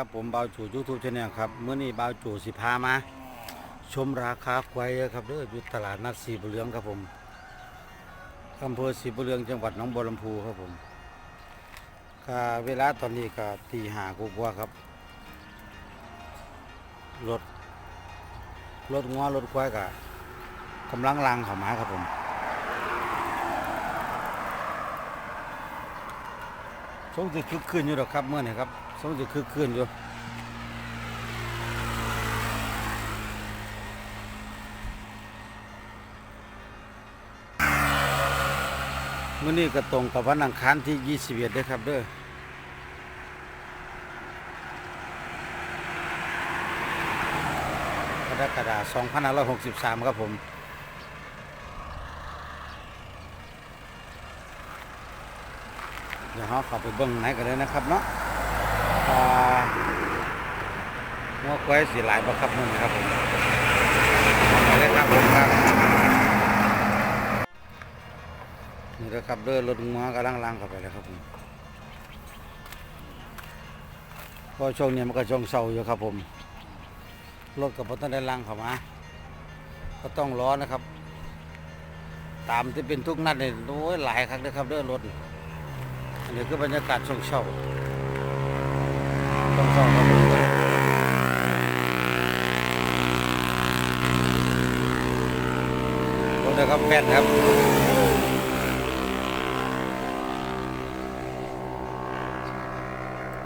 ครับผมเบาจู่ยูทูบชาแนลครับเมื่อนี้เบาจู่สิพามา ชมราคาควายครับเด้ออยู่ตลาดนัดสีบุเรืองครับผมอำเภอสีบุเรืองจังหวัดหนองบัวลำพูครับผมก็เวลาตอนนี้ก็ตีหากว่าๆครับรถรถงัวรถควายก็กำลังลังเข้ามาครับผมสงสิคึกคืนอยู่หรอกครับเมื่อนี้ครับ สงสิคึกคืนอยู่มื่อนี้ก็ตรงกับวันอังคารที่ 21ด้วยครับเด้อกรกฎาคม2563 ครับผม เดี๋ยวเราข้าไปเบิ่งไหนกันเลยนะครับเนาะ หัวควายสีหลายบ่ครับมึงครับผมไปเลยครับผมครับนี่นะครับเดินรถงัวกำลังล่างเข้าไปแล้วครับผมเพราะช่วงนี้มันก็ช่วงเศร้าอยู่ครับผมรถกับรถต้องได้ล่างเข้ามาก็ต้องรอนะครับ ตามที่เป็นทุกนัดเนี่ยโอ้ยหลายครั้งเลยครับเดินรถอันนี้คือบรรยากาศช่วงเช้า ช่วงเช้าครับผมรถนะครับแม่นครับ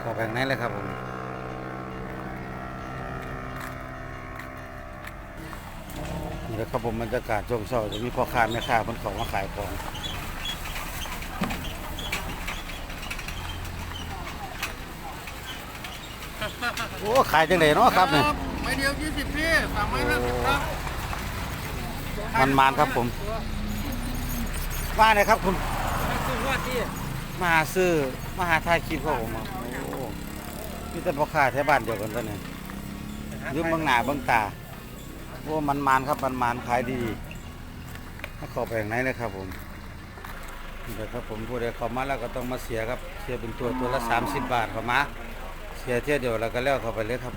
ข้าไปข้างในเลยครับผมนี่แหละครับผมบรรยากาศช่วงเช้าจะมีพ่อค้าแม่ค้าเพิ่นเขามาขายของ โอ้ขายจังไดเนาะครับเนี่ยไม่เดียวยี่สิบพี่สามไม้ห้าสิบครับมันมานครับผมมาเลยครับคุณคือว่าที่มาหาซื้อมาหาถ่ายคลิปครับผมครับโอ้มีแต่พ่อค้าแถวบ้านเดียวกันตัวนี้ยืมเบางหน้าเบางตาโอ้มันมันครับมันมันขายดีถ้าเข้าไปข้างในเลยครับผมเดี๋ยวครับผมผู้ใดเข้ามาแล้วก็ต้องมาเสียครับเสียเป็นตัวตัวละ 30 บาทเข้ามา เสียเที่ยวเดียวแล้วก็แล้วเข้าไปเลยครับ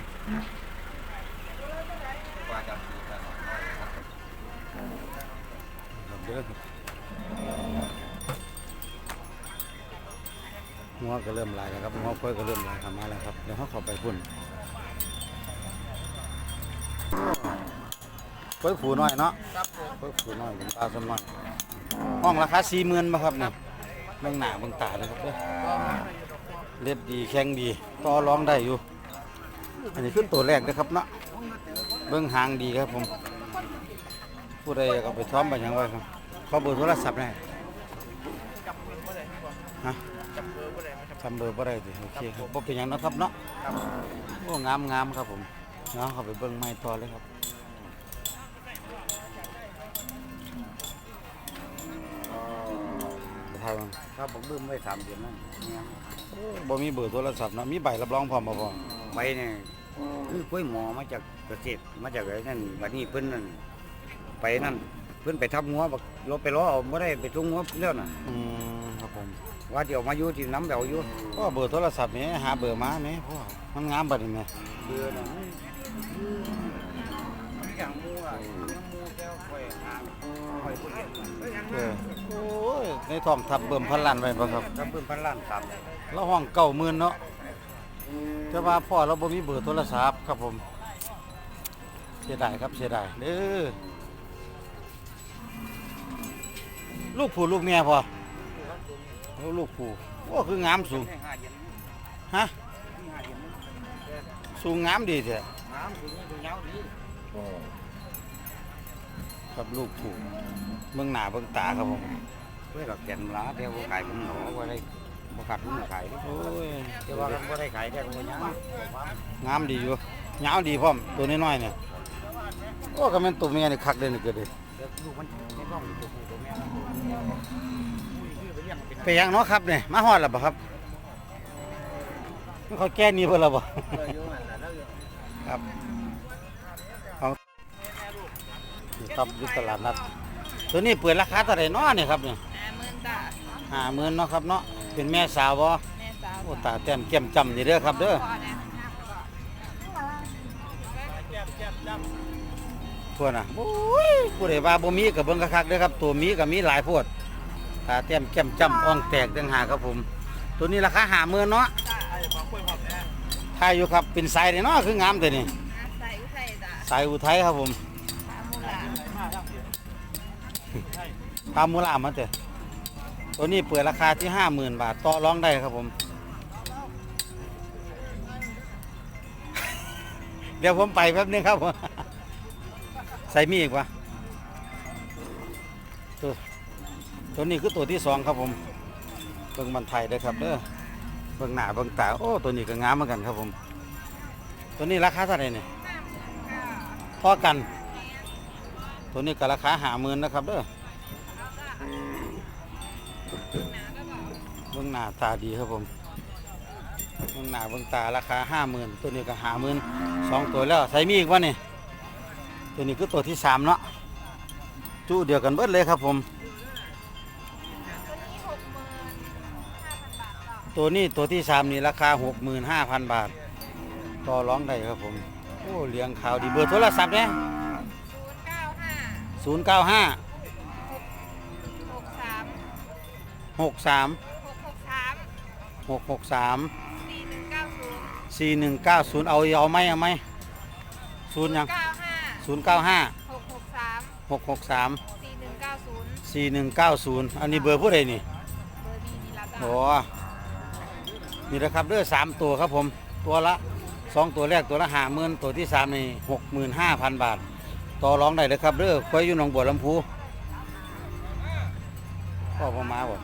ครับเด้อครับหัวก็เริ่มลายแล้วครับหัวค่อยก็เริ่มลายเข้ามาแล้วครับเดี๋ยวเขาเข้าไปพุ่นเพิ่ผูน้อยเนาะครับผมเพิ่ผูน้อยเป็นปลาสมน้อยห้องราคาสี่หมื่นมาครับเนี่ยเบื้องหน้าเบื้องตาเลยครับเด้อ เล็บดีแข็งดีต่อร้องได้อยู่ อันนี้ขึ้นตัวแรกนะครับเนาะเบื้องหางดีครับผม ผู้ใดก็ไปท้อมไปยังไว้ครับขอเบอร์โทรศัพท์หน่อยฮะจับเบอร์ก็ได้ไหมครับจำเบอร์บ่ได้สิโอเคครับบ่เป็นหยังเนาะครับเนาะโอ้งามงามครับผมเนาะเข้าไปเบิ่งไม้ต่อเลยครับไทยมันครับผมลืมไว้สามเดือนนั่นเนี่ย บ่มีเบอร์โทรศัพท์เนาะมีใบรับรองพร้อมบ่พ่อไว้เนี่ยคือกล้วยหมอมาจากเกษตรมาจากไอ้นั่นวันนี้เพิ่นนั่นไปนั่นเพิ่นไปทับงัวบักเราไปล้อเอาไม่ได้ไปทุ่งงัวแล้วน่ะอืมครับผมว่าเดี๋ยวมาอยู่ที่น้ำเบลอยู่พ่อเบอร์โทรศัพท์นี่หาเบอร์มาแหมพ่อมันงามบัดนี้แหมเดือนน่ะอย่างมัวมัวแก้วค่อยหาค่อยพูดเองเออโอ้ยในท้องทับเบิ่มพันล้านไว้บ่ครับครับเพิ่นพันล้านสาม เราห้องเก้าหมื่นเนาะแต่ว่าพ่อเราบ่มีเบอร์โทรศัพท์ครับผม เสียดายครับเสียดายเด้อลูกผู้ลูกเมียพ่อโอ้ลูกผู้โอ้คืองามสูงฮะสูงงามดีแท้น้ำถึงถึงยาวดีครับลูกผู้เมืองหนาเบิ่งตาครับผมเพื่อกับแกนล้าเดี๋ยวขายผมหนอว่าได้ บ่ขาดผมขายโอ้ยเดี๋ยวว่ากันบ่ได้ขายได้บ่ยังงามดีอยู่ยาวดีพร้อมตัวน้อยๆเนี่ยโอ้ก็แม่นตัวเมียนี่คักเด้อนี่เกิดเด้เดี๋ยวลูกมันไม่ต้องตัวผู้ตัวแม่ไปเลี้ยงเป็นไปยังเนาะครับเนี่ยมาฮอดแล้วบ่ครับมันเขาแก้หนี่เพิ่นแล้วบ่เยอะนั่นแหละแล้วครับเอานี่ครับอยู่ตลาดนัดตัวนี้เปิดราคาเท่าไหร่เนาะเนี่ยครับเนี่ยห้าหมื่นจ้ะ50,000เนาะครับเนาะ เป็นแม่สาวบ่โอ้ตาแต้มเก้มจำนี่เด้อครับเด้อทั่วน่ะโอ้ยผู้ใดว่าบ่มีกับเบิ่งคักๆเด้อครับ ตัวมีก็มีหลายโพดตาแต้มเก้มจำอ่องแตกต่างหาครับผม ตัวนี้ราคาหาเมืองเนาะถ่ายอยู่ครับเป็นสายเนาะคืองามแต่นี่สายอุทัอุทัยครับผมปลามูลาามูลามาเถอะ ตัวนี้เปิดราคาที่ห้าหมื่นบาทต่อรองได้ครับผม เดี๋ยวผมไปแป๊บนึงครับผมใส่มีอีกวะตัวตัวนี้คือตัวที่สองครับผมเบิ่งมันไทยด้ครับเด้อเบิ่งหน้าเบิ่งตาโอ้ตัวนี้ก็งามเหมือนกันครับผม ตัวนี้ราคาเท่าไหร่เนี่ยพอกัน ตัวนี้ก็ราคาหาหมื่นนะครับเด้อ เบื้องหน้าตาดีครับผมเบื้องหน้าเบื้องตาราคาห้าหมื่นตัวนี้ก็ห้าหมื่นสองตัวแล้วใส่มีอีกวะนี่ตัวนี้คือตัวที่สามเนาะจูเดียวกันเบิดเลยครับผม ตัวนี้ตัวที่สามนี่ราคาหกหมื่นห้าพันบาท ต่อร้องได้ครับผม โอ้เลี้ยงข่าวดีเบอร์โทรศัพท์เนี่ยศูนย์เก้าห้าศูนย์เก้าห้า หกสามหกสามหกหกสามหกหกสามสี่หนึ่งเก้าศูนย์สี่หนึ่งเก้าศูนย์เอาเอาไหมเอาไหมศูนย์ยังเก้าห้าศูนย์เก้าห้าหกหกสามหกหกสามสี่หนึ่งเก้าศูนย์สี่หนึ่งเก้าศูนย์อันนี้เบอร์ผู้ใดนี่เบอร์ดีนี่ละจ้ะโอ้นี่นะครับเด้อสามตัวครับผม ตัวละสองตัวแรกตัวละห้าหมื่นตัวที่สามนี่หกหมื่นห้าพันบาท ต่อรองได้เลยครับเด้อควายอยู่หนองบัวลำพู พ่อพ่อมาบ่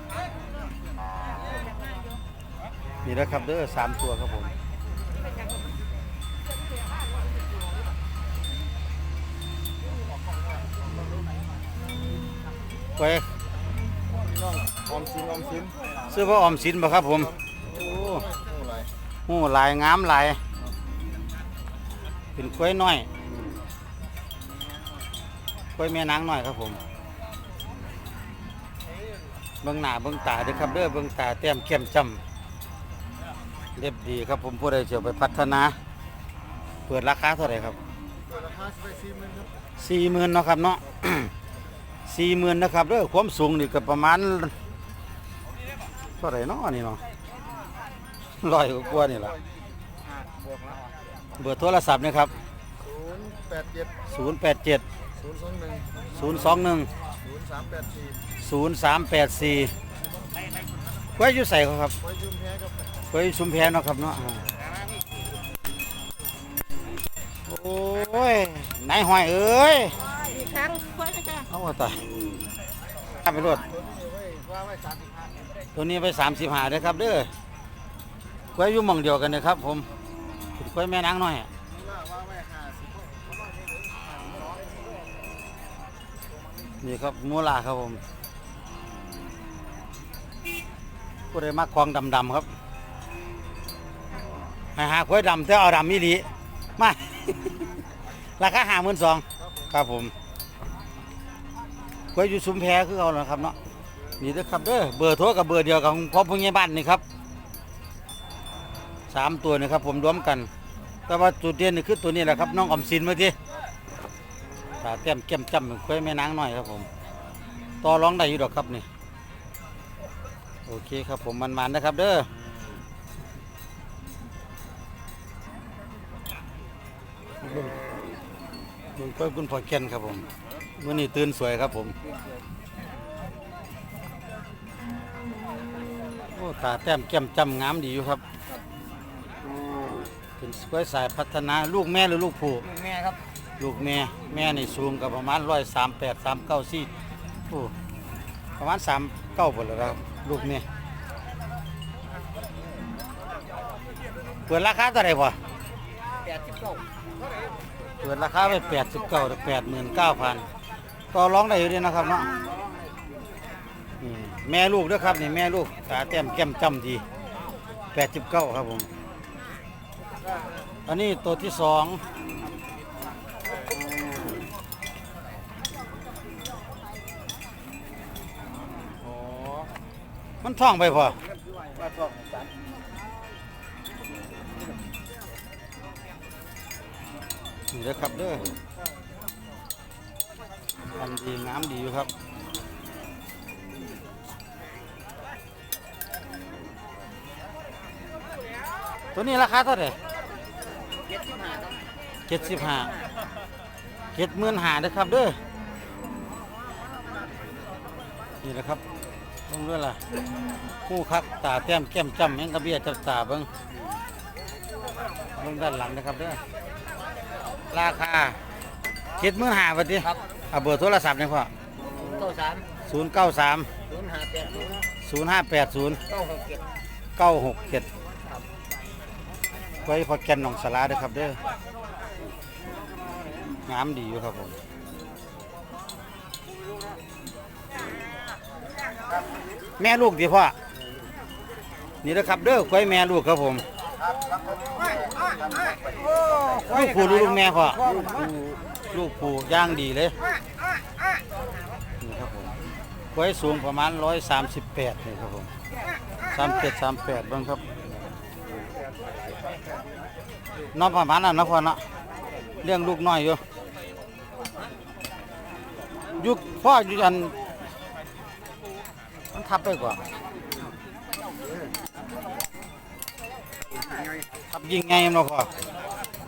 นี่นะครับเด้อสามตัวครับผมควายน้องออมสินออมสินซื้อพ่อออมสินบ่ครับผมโอ้โอ้ไรหูหลายงามหลาย เป็นกล้วยน้อยกล้วยแม่นางน้อยครับผม เบื้องหน้าเบื้องตาเด้อครับเด้อเบื้องตาแต้มเข้มจำเรียบดีครับผมผู้ใดเสียวไปพัฒนา เปิดราคาเท่าไหร่ครับเปิดราคาสิบสี่หมื่นครับสี่หมื่นเนาะครับเนาะสี่หมื่นนะครับเด้อความสูงนี่ก็ประมาณเท่าไหร่เนาะนี่เนาะร้อยกว่าๆนี่แหละอ่าบวกแล้วเบอร์โทรศัพท์นะครับศูนย์แปดเจ็ด0 8 7ศูนย์สองหนึ่ง 0 2 1ศูนย์สามแปดสี่0 3 8 4ไว้อยู่ใส่เขาครับไว้ยืมแพ้ครับไว้ชุมแพเนาะครับเนาะอ่าโอ้ยนายหอยเอ้ยอีกครั้งควายจ้ะเอาว่าตายข้าไปรวด ตัวนี้ไว้ว่าไว้สามสิบห้าตัวนี้ไปสามสิบหาเด้อครับเด้อไว้อยู่หมองเดียวกันนะครับผมเป็นไว้แม่นางน้อยอะ นี่ว่าว่าไว้ห้าสิบ นี่ครับมูลาครับผมผู้ใดมักควางดำๆครับให้หาควายดำแต่เอาดำมีหลีมา ราคาหาหมื่นสองครับผมควายอยู่ชุมแพคือเอาเนะครับเนาะนี่เด้อครับเด้อเบอร์โทรกับเบอร์เดียวกับของพ่อผู้ใหญ่บ้านนี่ครับสามตัวนี่ครับผมรวมกัน แต่ว่าจุดเด่นนี่คือตัวนี้แหละครับน้องออมสินเมื่อกี้ ตาเต้มเก้มจำเป็นควายแม่นางหน้อยครับผมต่อร้องได้อยู่ดอกครับนี่โอเคครับผมมันๆนะครับเด้อลุงก้อยคุณพ่อแก่นครับผมมื่อนี้ตื่นสวยครับผมโอ้ตาแต้มแก้มจำงามดีอยู่ครับเป็นสวยสายพัฒนาลูกแม่หรือลูกผู้แม่ครับ ลูกแม่แม่นี่สูงกับประมาณร้อยสามแปดสามเก้าสี่โอ้ประมาณสามเก้าหมดแล้วครับลูกแม่เปิดราคาเท่าไหร่พอแปดสิบเก้าเปิดราคาไปแปดสิบเก้าแปดหมื่นเก้าพันต่อร้องได้อยู่ดีนะครับเนาะนี่แม่ลูกด้วยครับนี่แม่ลูกตาแต้มแก้มจำดีแปดสิบเก้าครับผมอันนี้ตัวที่สอง มันท่องไปพอว่าทองสามนี่เด้อครับเด้อพันธุ์ดีงามดีอยู่ครับตัวนี้ราคาเท่าไหร่เจ็ดสิบห้าเจ็ดหมื่นห้าเด้อครับเด้อ นี่แหละครับ ต้องเรื่องอะไรคู่คักตาแต้มแก้มจ้ำแมงกระเบี้ยจับตาเบิ้งเบิ้งด้านหลังนะครับเด้อราคาเจ็ดหมื่นห้าบาทดิครับเอาเบอร์โทรศัพท์เนี่ยพ่อเก้าสามศูนย์เก้าสามศูนย์ห้าแปดศูนย์ศูนย์ห้าแปดศูนย์เก้าหกเจ็ดเก้าหกเจ็ดไว้พอแกนหนองสลาเด้อครับเด้องามดีอยู่ครับผม แม่ลูกดีพ่อ นี่นะครับเด้อควายแม่ลูกครับผมลูกผูลูกแม่พ่อลูกผูย่างดีเลยนี่ครับผมควายสูงประมาณร้อยสามสิบแปดนี่ครับผมสามเจ็ดสามแปดบ้างครับน้องประมาณนั้นนะพ่อเนาะเลี้ยงลูกน้อยอยู่ยุคพ่ออยู่อัน มันทับไปกว่าทับยิงไงเนาะพ่อ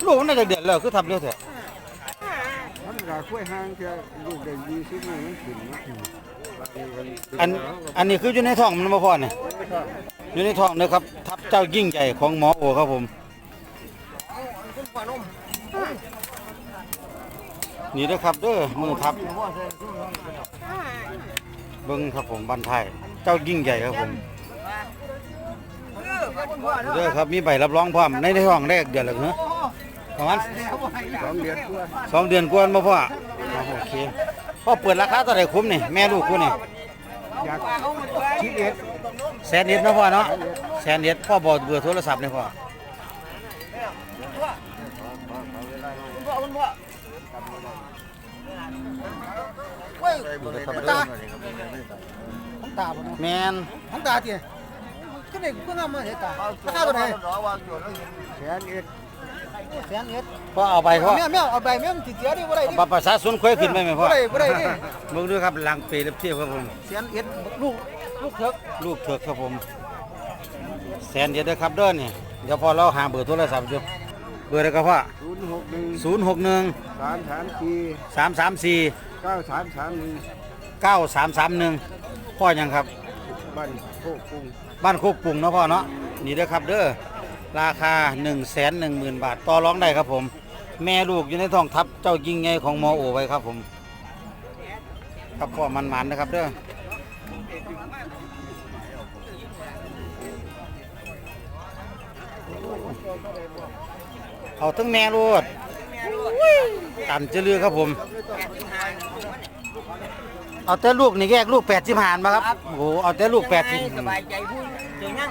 ลูกมันน่าจะเดือดแล้วคือทับเร็วแท้มันก็ช่วยห่างแค่ลูกได้ยี่สิบมื้อมันขึ้นนะอันอันนี้คืออยู่ในท้องมันมาพ่อเนี่ยอยู่ในท้องนะครับ ทับเจ้ายิ่งใหญ่ของหมอโอครับผมนี่นะครับเด้อมือทับ เบิ้งครับผมบันไทยเจ้ายิ่งใหญ่ครับผมเด้อครับมีใบรับรองพร้อมในท้องแรกเดือนละเหรอประมาณสองเดือนกว่าสองเดือนกวนมาพ่ออ๋อโอเคพ่อเปิดราคาเท่าไหร่คุ้มนี่แม่ลูกคู่นี่อยากชิดเอ็ดแสนเอ็ดเนาะพ่อเนาะแสนเอ็ดพ่อบอกเบอร์โทรศัพท์เลยพ่อ ตาบ่เนาะแมนของตาติก็ได้เพิ่งเอามาเฮ็ดตาราคาเท่าไหร่แสนเอ็ดแสนเอ็ดพ่อเอาไปพ่อแม่แม่เอาใบแม่มันสิเสียดิบ่ได้ดิบัตรประชาชนค่อยขึ้นไหมแม่พ่อบ่ได้บ่ได้ดิเบิ่งดูครับหลังปีเทียบครับผมแสนเอ็ดลูกลูกเถิกลูกเถือกครับผมแสนเดียวเด้อครับเด้อนี่เดี๋ยวพอเราหาเบอร์โทรศัพท์อยู่เบอร์อะไรครับพ่อ061ศูนย์หกหนึ่ง334สามสามสี่9331เก้าสามสามหนึ่ง พ่อยังครับ บ้านโคกรุงบ้านโคกปุ่งเนาะพ่อเนาะนี่เด้อครับเด้อราคา1นึ่งแสนหนึ่งหมื่นบาท ต่อรองได้ครับผม แม่ลูกอยู่ในท้องทับเจ้ายิงไงของหมอโอไว้ครับผมครับพ่อมันมันๆนะครับเด้อเอาทั้งแม่ลูกตันจะเลือครับผม เอาแต่ลูกนี่แยกลูกแปดสิบหานมาครับ โอ้โหเอาแต่ลูกแปดสิบสบายใจพูดเจอยัง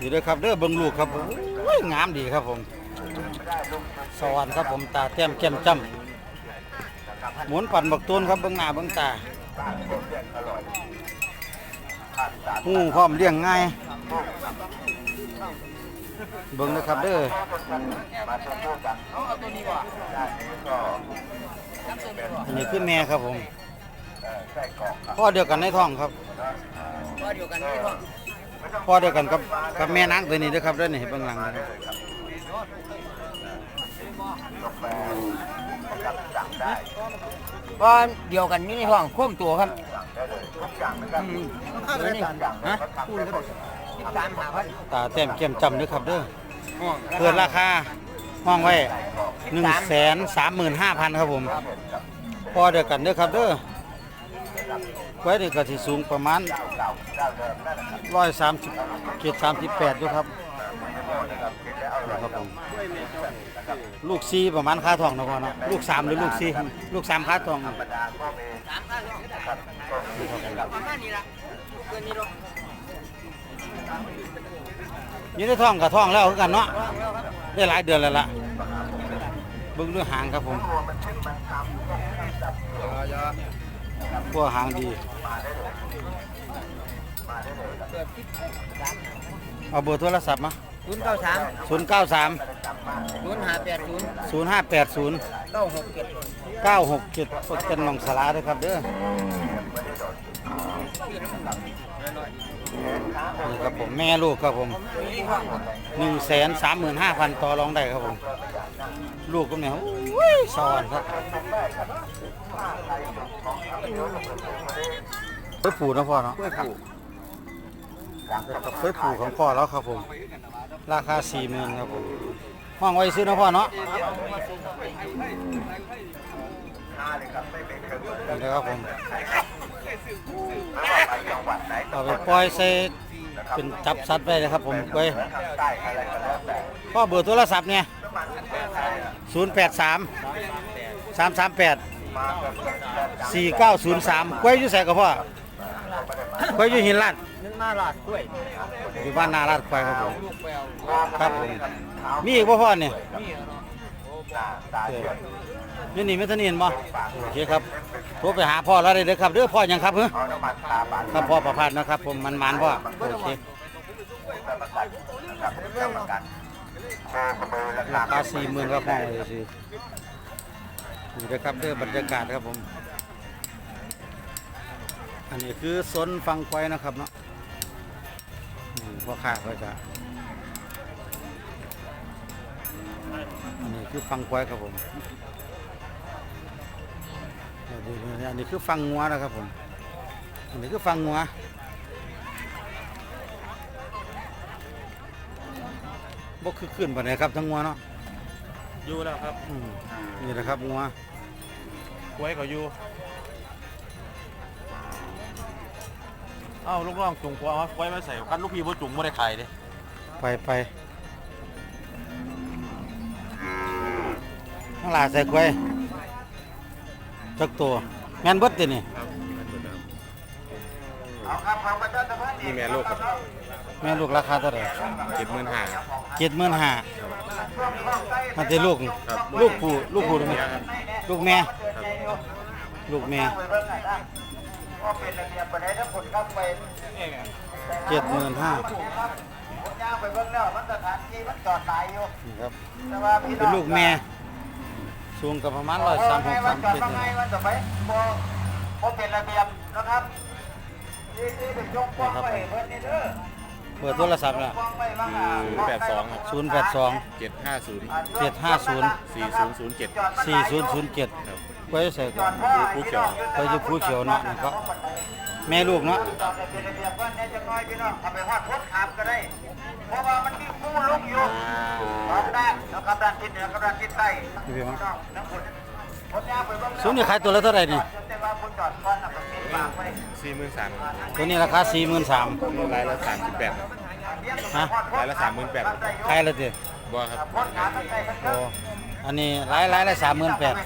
นี่เด้อครับเด้อเบิ่งลูกครับผมโอ้ยงามดีครับผม สวรรค์ครับผมตาแต้มแก้มจ้ำหมุนปั่นบักต้นครับเบิ่งหน้าเบิ่งตาหูพร้อมเลี้ยงง่ายเบิ่งนะครับเด้ออันนี้คือแม่ครับผม พ่อเดียวกันในท้องครับก็เดียวกันนี่พ่อพ่อเดียวกันกับกับแม่นางตัวนี้เด้อครับเด้อนี่เบื้องหลังนะครับก็เดียวกันนี่ในห้องควบตัวครับราคาเท่าไหร่ตาฮะคูณก็ได้สิบสามหาพันตาแต้มแก้มจำเด้อครับเด้อห้องเปิดราคาห้องไว้หนึ่งแสนสามหมื่นห้าพันครับผมพ่อเดียวกันเด้อครับเด้อ ไว้เด็กก็ที่สูงประมาณร้อยสามสิบเจ็ดสามสิบแปดด้วยครับครับผมลูกซีประมาณค่าทองนะพ่อเนาะลูกสามหรือลูกซีลูกสามค่าทองสามพันประมาณนี้ละเกินนี้หรอยู่ในท้องกับทองแล้วคือกันเนาะได้หลายเดือนแล้วล่ะบิ่งด้วยหางครับผม พวกหางดี เอาเบอร์โทรศัพท์มาศูนย์เก้าสาม0 9 3 ศูศูนย์ห้าแปดศูนย์ศูนย์ห้าแปดศูนย์เก้าหกเจ็ดเก้าหกเจ็ดเป็นน้องสลาด้วยครับเด้อนี่ครับผมแม่ลูกครับผม หนึ่งแสนสามหมื่นห้าพันต่อรองได้ครับผม ลูกก็เนี่ยโอ้ยสอนครับ เคยผูนะพ่อเนาะกล้วยผูกเคยผูของพ่อแล้วครับผม ราคาสี่หมื่นครับผมห้องไว้ซื้อนะพ่อเนาะนี่นะครับผมเอาไปปล่อยใส่เป็นจับสัตว์ไปเลยครับผมไว้พ่อเบอร์โทรศัพท์เนี่ยศูนย์แปด สี่เก้าศูนย์สามกล้วยอยู่ใส่กับพ่อกล้วยอยู่หินลาดนึ่งมาลาดกล้วยอยู่บ้านนาลาดควายครับผมครับผมมีอีกบ่พ่อเนี่ยนี่นี่ไม่ทานีเห็นบ่โอเคครับโทรไปหาพ่อแล้วได้เลยครับเด้อพ่อยังครับเฮ้ครับพ่อประพันธ์นะครับ ผมมันมันพ่อโอเคราคาสี่หมื่นครับห้อเลยสิ นี่นะครับเด้อบรรยากาศครับผม อันนี้คือสนฟังควายนะครับเนาะพ่อค้าก็จะอันนี้คือฟังควายครับผมอันนี้คือฟังงัวนะครับผมอันนี้คือฟังงัวบกคือขึ้นไปไหนครับทั้งงัวเนาะ อยู่แล้วครับอืมนี่แหละครับงัวกล้วยก็อยู่เอ้าลูกน้องจุงกล้วยเอากล้วยมาใส่คันลูกพี่บ่จุงบ่ได้ขายเด้ไปไปทั้งหลายใส่ควายจักตัวแม่นเบิดตินี่นี่แม่ลูกครับแม่ลูกราคาเท่าไหร่เจ็ดหมื่นห้าเจ็ดหมื่นห้า อันที่ลูกครับลูกผู้ลูกผู้ถูกไหมครับ ลูกแม่ ลูกแม่เจ็ดหมื่นห้านี่ครับ เป็นลูกแม่ สูงกับประมาณร้อยสามหกสามเจ็ดนี่เป็นระเบียบนะครับที่ที่เป็นยกกว้างไปเพิ่นนี่เด้อ เบอร์โทรศัพท์ละกว้างไปว่าศูนย์แปดสองครับศูนย์แปดสองเจ็ดห้าศูนย์เจ็ดห้าศูนย์สี่ศูนย์ศูนย์เจ็ดสี่ศูนย์ศูนย์เจ็ดครับไว้ใส่ก่อนผู้เขียวไปอยู่ผู้เขียวเนาะนี่ก็แม่ลูกเนาะจอดเป็นระเบียบว่าเนี่ยจะน้อยพี่น้องเอาไปฮอดรถขับก็ได้เพราะว่ามันมีคู่ลุกอยู่สองด้านนะครับด้านทิศเหนือกับด้านทิศใต้นี่พี่มั้งน้องทั้งหมดผมยางไปเบิ่งสูงนี่ขายตัวละเท่าไหร่นี่ แต่ว่าคุณจอดก่อนนะผมปิดปากไว้สี่หมื่นสามตัวนี้ราคาสี่หมื่นสามรายละสามสิบแปดฮะรายละสามหมื่นแปดขายแล้วติบ่ครับพ้นขาตั้งใจทั้งโอ้อันนี้หลายหลายละสามหมื่นแปดเ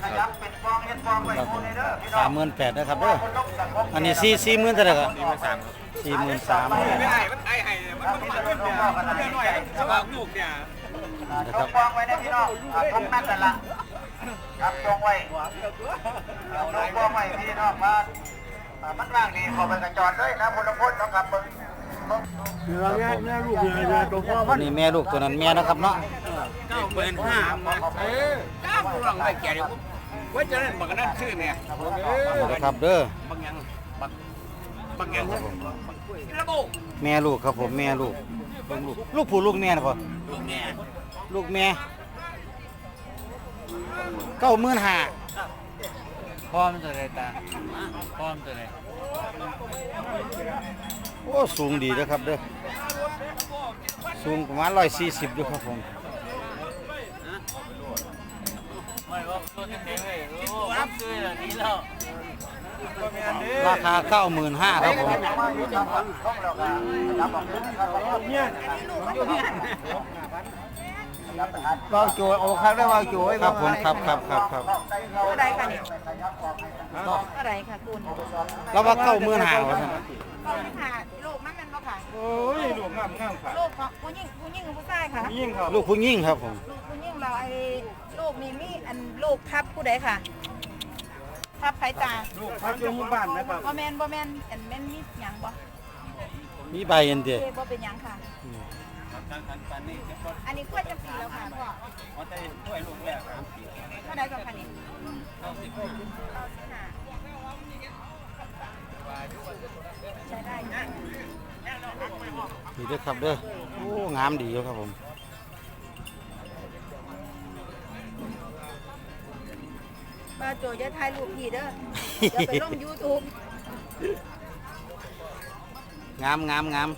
ป็นฟองเฮ็ดฟองไว้คู่ในเด้อพี่น้สาอมงหมื่นแปดนะครับเด้อคนลงจากของอันนี้สี่สี่หมื่นเท่าไหร่ครับสี่หมื่นสามครับสี่หมื่นสามไม่ได้มันไอ้ไอ้มันมันมันมันมันมันหน่อยสบายลูกเนี่ยนะจครังบฟองไว้นะพี่น้องอ่าตรงนั้นนั่นล่ะครับจงไว้จงฟองไว้พี่น้องมาอ่ามันว่างดีขอไปกระจอดด้วยนะพลพลเนาะครับเบิ่งเบิ่งอันนี้แม่ลูกตัวนั้นแม่นะครับเนาะเก้าหมื่นห้าก้าวหลังไปแก่เดี๋ยวว่าจะเล่นบักนั่นชื่อเนี่ยนี่นะครับเด้อบางยังบักบางยังระบุแม่ลูกครับผมแม่ลูกเบิ่งลูกลูกผู้ลูกแม่นะพ่อลูกเนี่ยลูกแม่ เก้าหมื่นห้าพ่อมันจะได้ตาพ่อมันจะได้โอ้สูงดีนะครับเด้อสูงประมาณร้อยสี่สิบอยู่ครับผมไม่ว่าตัวจะเท่เลยโอ้รับซื้ออย่างนี้แล้วราคาเก้าหมื่นห้าครับผม วางโจโอ้ครั้งได้วางโจครับผมครับครับครับครับอะไรค่ะเนี่ยอะไรค่ะคุณแล้วว่าเก้าหมื่นห้าวะท่านก็ค่ะลูกมันเป็นบ่ค่ะโอ้ยหลวงงามงามค่ะลูกของผู้หญิงผู้หญิงกับผู้ชายค่ะยิ่งครับลูกผู้ยิ่งครับผมลูกผู้หญิงเราไอ้ลูกนี่มีอันลูกทับผู้ใดค่ะทับไผตาลูกพักอยู่ที่บ้านนะครับบ่แม่นบ่แม่นอันแม่นมีหยังบ่มีใบเอ็นเดียเอ้บ่เป็นหยังค่ะ อันนี้ควรจะปีแล้วค่ะพ่อว่าแต่ถ้วยลูกแรกครับเท่าไหร่กับพันนี้ใช้ได้อยู่นี่เด้อครับเด้อโอ้งามดีอยู่ครับผมป้าโจจะถ่ายรูปพี่เด้อเดี๋ยวไปลง YouTube งามงามงาม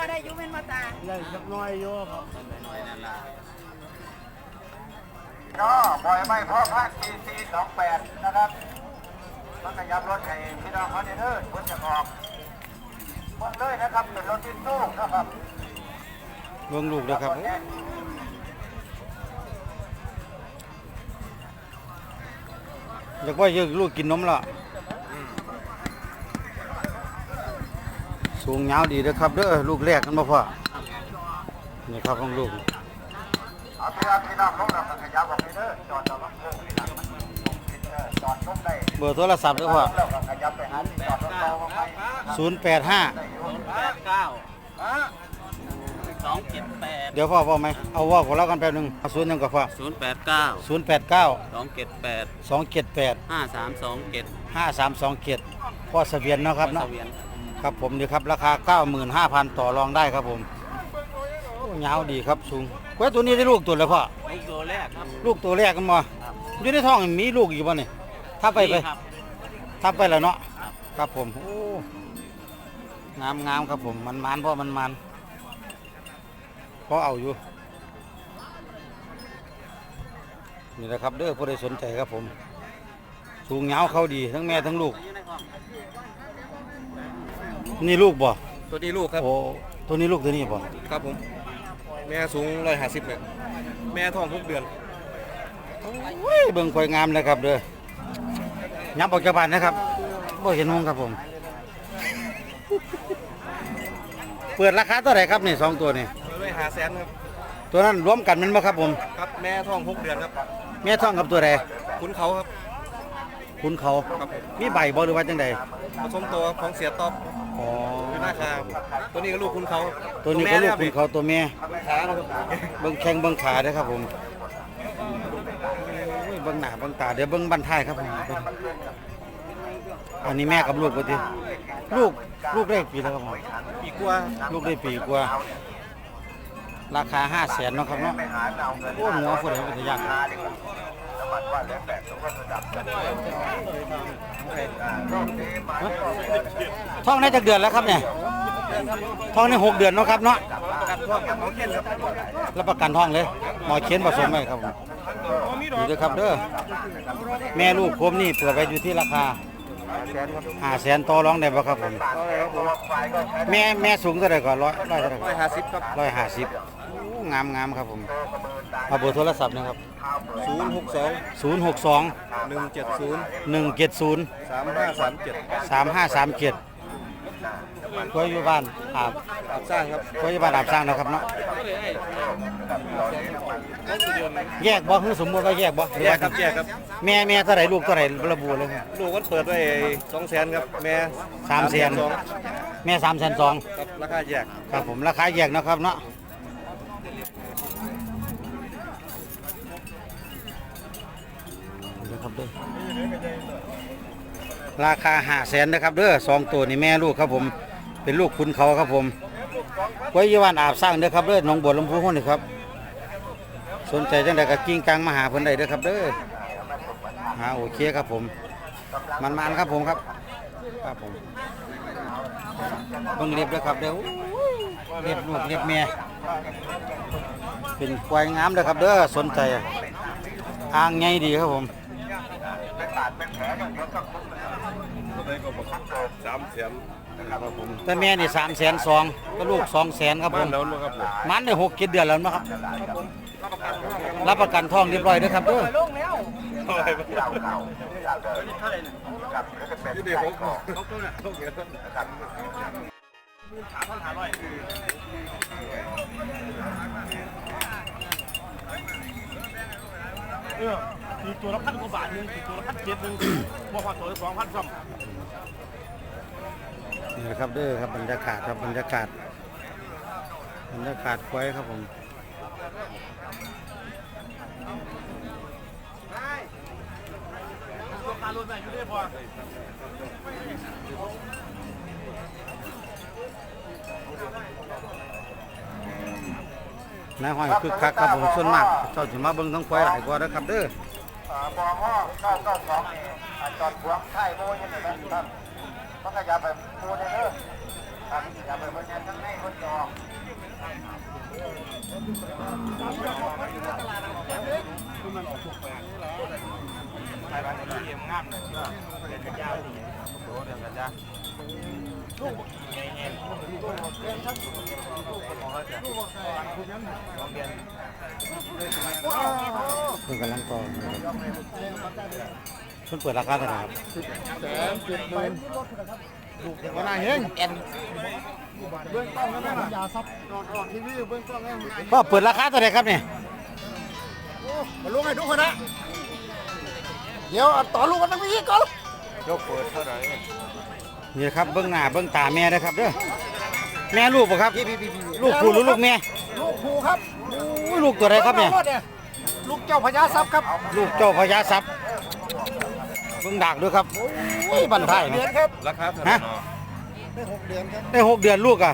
ก็ได้อยุเม่นมาตาเนาะปล่อยไม่พ่อพาดทีซีสองแปดนะครับมันขยับรถให้พี่น้องเขาเนี่ยเด้อเพิ่นจะออกหมดเลยนะครับเป็นรถที่ตู้นะครับเบิ่งลูกเด้อครับอยากว่าเยอะลูกกินนมและ สูงยาวดีเด้อครับเด้อลูกแรกกันบ่พ่อนี่ครับของลูกเอาพี่น้องพี่น้องลงแล้วขยับออกไปเด้อจอดจอดลงเด้อจอดลงได้เบอร์โทรศัพท์เด้อพ่อแล้วก็ขยับไปหาจอดรถเราศูนย์แปดห้าเก้าสองเจ็ดแปดเดี๋ยวพ่อพ่อไหมเอาว่าของเรากันแป๊บหนึงศูนย์ยังกับพ่อศูนย์แปดเก้าศูนย์แปดเก้าสองเจ็ดแปดสองเจ็ดแปดห้าสามสองเจ็ดห้าสามสองเจ็ดพ่อเสวียนเนาะครับเนาะ ครับผมนี่ครับราคา 95,000 ต่อรองได้ครับผมโอ้ยาวดีครับสูงกล้วยตัวนี้ได้ลูกตัวแล้วพ่อลูกตัวแรกครับ ลูกตัวแรกกันบ่อยู่ในท้องมีลูกอีกบ่นี่ถ้าไปไปนี่ครับถ้าไปแล้วเนาะครับผมโอ้งามงามครับผมมันมันพ่อมันมันพอเอาอยู่นี่แหละครับเด้อผู้ใดสนใจครับผม สูงยาวเขาดีทั้งแม่ทั้งลูก นี่ลูกบ่ตัวนี้ลูกครับ โอ้ตัวนี้ลูกตัวนี้บ่ครับผม แม่สูงร้อยห้าสิบเนี่ยแม่ท้องทุกเดือนโอ้ยเบิ่งควายงามเลยครับเด้อยับออกจากบ้านนะครับบ่เห็นหงครับผม เปิดราคาเท่าไหร่ครับนี่สองตัวนี่ร้อยห้าแสนครับ ตัวนั้นรวมกันแมันบ่ครับผม ครับแม่ท้องหกเดือนครับแม่ท้องกับตัวใดคุณเขาครับคุณเขา ครับผมมีใบบ่หรือว่าจังใดผสมตัวของเสียตอบ อ๋ออยู่หน้าคาตัวนี้ก็ลูกคุณเขาตัวนี้ก็ลูกคุณเขาตัวแม่ขาครับเบิ่งแข้งเบิ่งขาเด้อครับผมโอ้ยเบิ่งหน้าเบิ่งตาเดี๋ยวเบิ่งบั้นท้ายครับผมอันนี้แม่กับลูกบ่ติลูกลูกได้ปีแล้วครับผมปีกว่าลูกได้ปีกว่าราคาห้าแสนเนาะครับเนาะโอ้หัวฝนเป็นตะยาก ท้องได้จากเดือนแล้วครับเนี่ยท้องในหกเดือนเนาะครับเนาะการท้องกับน้องเข็นครับรับประกันท้องเลยหมอเขียนผสมไว้ครับผมนี่เด้อครับเด้อแม่ลูกคมนี่เปิดไว้อยู่ที่ราคาแสนครับห้าแสนต่อรองได้บ่ครับผมครับผมแม่แม่สูงเท่าไหร่ก่อนร้อยร้อยเท่าไหร่ร้อยห้าสิบครับร้อยห้าสิบงามงามครับผมเอาเบอร์โทรศัพท์นะครับ ศูนย์หกสองศูนย์หกสองหนึ่งเจ็ดศูนย์หนึ่งเจ็ดศูนย์สามห้าสามเจ็ดสามห้าสามเจ็ดกล้วยอยู่บ้านอาบอับสร้างครับกล้วยอยู่บ้านอาบสร้างนะครับเนาะต้นเดือนแยกบ่คือสมมติว่าแยกบ่หรือแยว่ากครับแยกครับแม่แม่เท่าไหร่ลูกเท่าไหร่ระบุเลยครับ ลูกก็เปิดไว้สองแสนครับแม่สามแสน สองแม่สามแสนสองครับราคาแยก ครับผมราคาแยกนะครับเนาะเดี๋ยว ครับเด้อราคาห้าแสนนะครับเด้อสองตัวนี่แม่ลูกครับผม เป็นลูกคุณเขาครับผมไว้ยี่วันอาบสร้างเด้อครับเด้อหนองบัวลำพูห้องนี่ครับ สนใจจังใดก็กิ้งกลางมาหาเพิ่นได้เด้อครับเด้อหาโอเคครับผม มันมันครับผมครับ ครับผมเบิ่งเรียบเด้อครับเด้อเรียบลูกเรียบเมียเป็นควายงามเด้อครับเด้อสนใจอ่างใหญ่ดีครับผม สามแสนครับผมแต่แม่นี่สามแสนสองก็ลูกสองแสนครับผมแล้วครับผมมันได้หกเจ็ดเดือนแล้วนะครับ รับประกันทองเรียบร้อยเด้อครับเด้อยี่สิบหกเขาตัวน่ะเขาเยอะเออ คือตัวละพันกว่าบาทหนึงคือตัวละพันเจ็ดหนึงพวกว่าตัวละสองพันซ้นี่นะครับเด้อครับบรรยากาศครับบรรยากาศบรรยากาศไว้ครับผมนายห้อยคึกคักครับผมส่วนมากเจ้าจะมาเบิ่งทั้งควายหลายกว่าเด้อครับเด้อ บอห้อ992นี่อ่าจอดขวางท้ายโบยังไงครับต้องขยับไปโบเด้อครับอย่าไปเบิ่งทั้งในคนจอไปบ้นเยี่ยมงามเลยเดือนกันยาวดีโตเดือนกันยาลูกไงไงลูกเดือนครับลูกของเขาจะลูกของสองเดือน เพิ่นกำลังต่อนะครับเพิ่นเปิดราคาเท่าไหร่ครับแสนเจ็ดหมื่นลูกเด็กวันไหนเฮงแอนเบื้องต้นแล้วแม่ยาซับนอนออกทีวีเบื้องต้นแล้วพ่อเปิดราคาเท่าไหร่ครับเนี่ยมาลุกให้ทุกคนนะเดี๋ยวเอาต่อลูกกันตั้งพี่ก่อนยกเปิดเท่าไหร่ นี่ครับเบื้องหน้าเบื้องตาแม่นะครับเด้อแม่ลูกบ่ครับ ลูกผู้หรือลูกแม่ลูกภูครับอุ้ยลูกตัวใดครับเนี่ยลูกเจ้าพญาซับครับลูกเจ้าพญาทรัพย์เบิ่งดักด้วยครับโอ้ยบันทายเดืนะอนครับราคาเท่าไหร่เนาะได้หกเดือนครับได้หกเดือนลูกอะ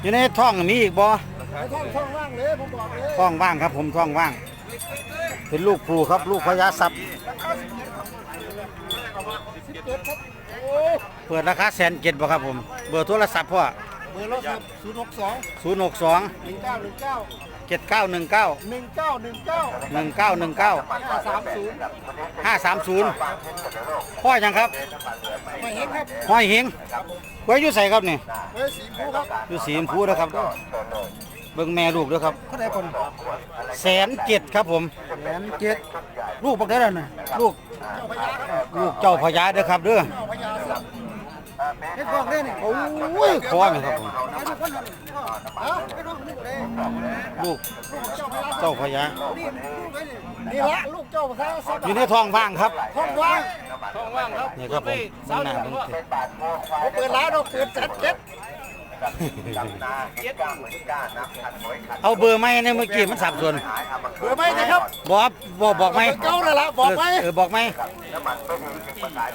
อยู่ในท้องมีอีกบ่ไอ้ท่องช่องว่างเลยผมบอกเลยท้องว่างครับ ผมท้องว่าง เป็นลูกครูครับ ลูกพญาทรัพย์สิบ เจ็ดครับโอ้เปิดราคาแสนเจ็ดบ่ครับผม เบอร์โทรศัพท์พ่อเบอร์โทรศัพท์ศูนย์หกสองศูนย์หกสองหนึ่งเก้าหนึ่งเก้าเจ็ดเก้าหนึ่งเก้าหนึ่งเก้าหนึ่งเก้าหนึ่งเก้าหนึ่งเก้าห้าสามศูนย์ห้าสามศูนย์พ่อยังครับไม่เห็นครับห้อยเฮงไว้อยู่ใส่ครับนี่เบอร์สีภูครับอยู่สีชมพูนะครับเด้อเบิ่งแม่ลูกด้วยครับเท่าไหร่คนแสนเจ็ดครับผมแสนเจ็ดลูกบักได้แล้วนะลูกลูกเจ้าพญาเด้อครับเด้อพญาซับ เฮ็ดบอกได้นี่โอ้ยคอไหมครับผมให้ทุกคนฮะให้ทุกคนนี่เลยลูกเจ้าพญาซับเจ้าพญานี่ละลูกเจ้าพญาซับอยู่ในท้องว่างครับท้องว่างท้องว่างครับนี่ครับผมข้างหน้าเบิ่งสิผมเปิดร้านเราเปิดแสนเจ็ด เอาเบอร์ไหมเนี่ยเมื่อกี้มันสับสนเบอร์ไหมนะครับบอกบอกบอกไหมเก้าเลยละบอกไหมเออบอกไหม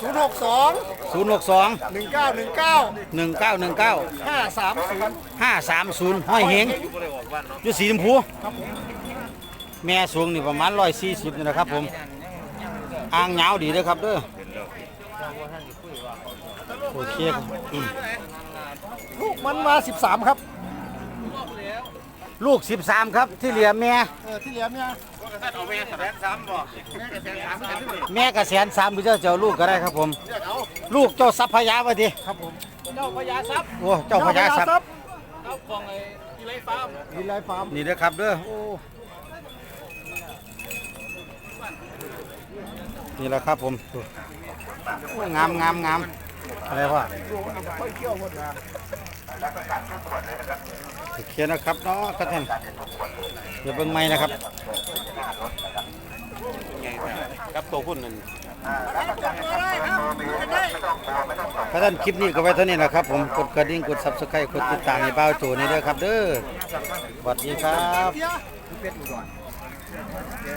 ศูนย์หกสองศูนย์หกสองหนึ่งเก้าหนึ่งเก้าหนึ่งเก้าหนึ่งเก้าห้าสามศูนย์ห้าสามศูนย์ห้อยเฮงอยู่สีชมพูแม่สูงนี่ประมาณร้อยสี่สิบนี่นะครับผมอ่างยาวดีเลยครับเด้อโอเคครับอื มลูกมันมาสิบสามครับ ลูกสิบสามครับที่เหลือแม่ เออที่เหลือเนี่ยเอาแม่แสนสามบ่แม่กระแสนสามพี่เจ้าเจ้าลูกก็ได้ครับผม ลูกเจ้าสัพพยาวะทีครับผมเจ้าพญาทรัพย์โอ้เจ้าพญาสัพครับครับของไอ้อีไลฟาร์มวิไลฟาร์มนี่เด้อครับเด้อโอ้นี่แหละครับผมโอ้งามงามงามอะไรวะ โอเคนะครับเนาะครับท่านเดี๋ยวเบิ่งไม้นะครับครับตัวพุ่นนั่นถ้าท่านคลิปนี้ก็ไว้เท่านี้นะครับ ผมกดกระดิ่งกด subscribe กดติดตามในเบ้าโจนี่เด้อครับ เด้อสวัสดีครับ